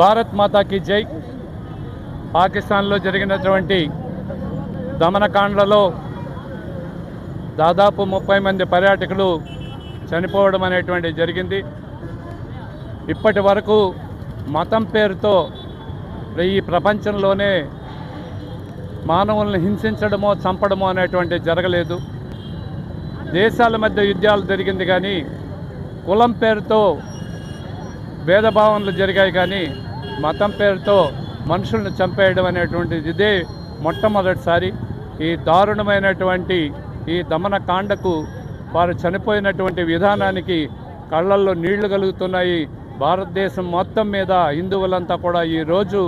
భారత్ మాతాకి జై. పాకిస్తాన్లో జరిగినటువంటి దమనకాండలో దాదాపు ముప్పై మంది పర్యాటకులు చనిపోవడం అనేటువంటి జరిగింది. ఇప్పటి వరకు మతం పేరుతో ఈ ప్రపంచంలోనే మానవుల్ని హింసించడమో చంపడమో అనేటువంటి జరగలేదు. దేశాల మధ్య యుద్ధాలు జరిగింది కానీ కులం పేరుతో భేదభావనలు జరిగాయి కానీ మతం పేరుతో మనుషులను చంపేయడం అనేటువంటిది ఇదే మొట్టమొదటిసారి. ఈ దారుణమైనటువంటి ఈ దమనకాండకు వారు చనిపోయినటువంటి విధానానికి కళ్ళల్లో నీళ్ళు కలుగుతున్నాయి. భారతదేశం మొత్తం మీద హిందువులంతా కూడా ఈరోజు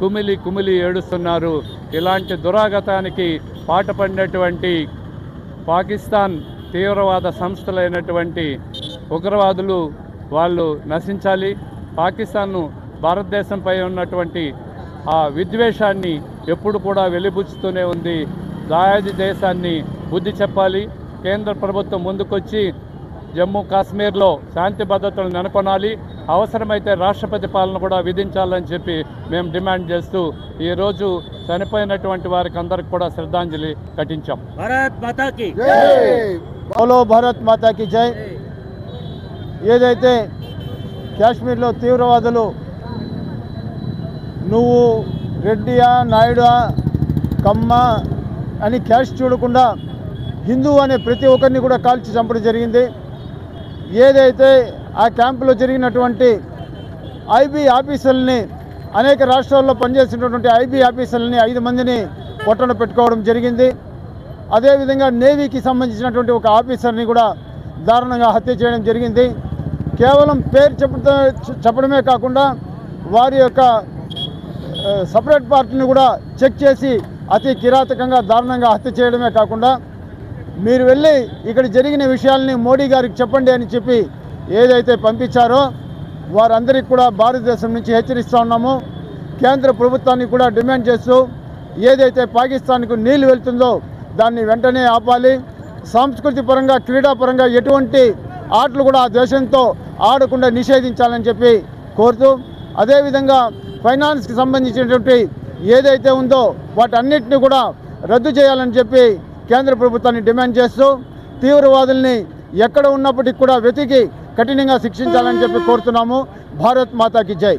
కుమిలి కుమిలి ఏడుస్తున్నారు. ఇలాంటి దురాగతానికి పాటుపడినటువంటి పాకిస్తాన్ తీవ్రవాద సంస్థలైనటువంటి ఉగ్రవాదులు వాళ్ళు నశించాలి. పాకిస్తాన్ను భారతదేశంపై ఉన్నటువంటి ఆ విద్వేషాన్ని ఎప్పుడు కూడా వెలిబుచ్చుతూనే ఉంది. దాయాది దేశాన్ని బుద్ధి చెప్పాలి. కేంద్ర ప్రభుత్వం ముందుకొచ్చి జమ్మూ కాశ్మీర్లో శాంతి భద్రతలు నెలకొనాలి. అవసరమైతే రాష్ట్రపతి పాలన కూడా విధించాలని చెప్పి మేము డిమాండ్ చేస్తూ ఈరోజు చనిపోయినటువంటి వారికి అందరికి కూడా శ్రద్ధాంజలి ఘటించాం. భారత్ మాతా కి బోలో భారత్ మాతాకి జై! ఏదైతే కాశ్మీర్లో తీవ్రవాదులు నువ్వు రెడ్డియా నాయుడా కమ్మ అని క్యాష్ చూడకుండా హిందూ అనే ప్రతి ఒక్కరిని కూడా కాల్చి చంపడం జరిగింది. ఏదైతే ఆ క్యాంపులో జరిగినటువంటి ఐబీ ఆఫీసర్లని అనేక రాష్ట్రాల్లో పనిచేసినటువంటి ఐబీ ఆఫీసర్లని ఐదు మందిని పొట్టన పెట్టుకోవడం జరిగింది. అదేవిధంగా నేవీకి సంబంధించినటువంటి ఒక ఆఫీసర్ని కూడా దారుణంగా హత్య చేయడం జరిగింది. కేవలం పేరు చెప్ప చెప్పడమే కాకుండా వారి యొక్క సపరేట్ పార్టీని కూడా చెక్ చేసి అతి కిరాతకంగా దారుణంగా హత్య చేయడమే కాకుండా మీరు వెళ్ళి ఇక్కడ జరిగిన విషయాల్ని మోడీ గారికి చెప్పండి అని చెప్పి ఏదైతే పంపించారో వారందరికీ కూడా భారతదేశం నుంచి హెచ్చరిస్తూ ఉన్నాము. కేంద్ర ప్రభుత్వానికి కూడా డిమాండ్ చేస్తూ ఏదైతే పాకిస్తాన్కు నీళ్ళు వెళ్తుందో దాన్ని వెంటనే ఆపాలి. సాంస్కృతి పరంగా క్రీడాపరంగా ఎటువంటి ఆటలు కూడా ఆ దేశంతో ఆడకుండా నిషేధించాలని చెప్పి కోరుతూ అదేవిధంగా ఫైనాన్స్కి సంబంధించినటువంటి ఏదైతే ఉందో వాటన్నిటిని కూడా రద్దు చేయాలని చెప్పి కేంద్ర ప్రభుత్వాన్ని డిమాండ్ చేస్తూ తీవ్రవాదుల్ని ఎక్కడ ఉన్నప్పటికీ కూడా వెతికి కఠినంగా శిక్షించాలని చెప్పి కోరుతున్నాము. భారత్ మాతాకి జై.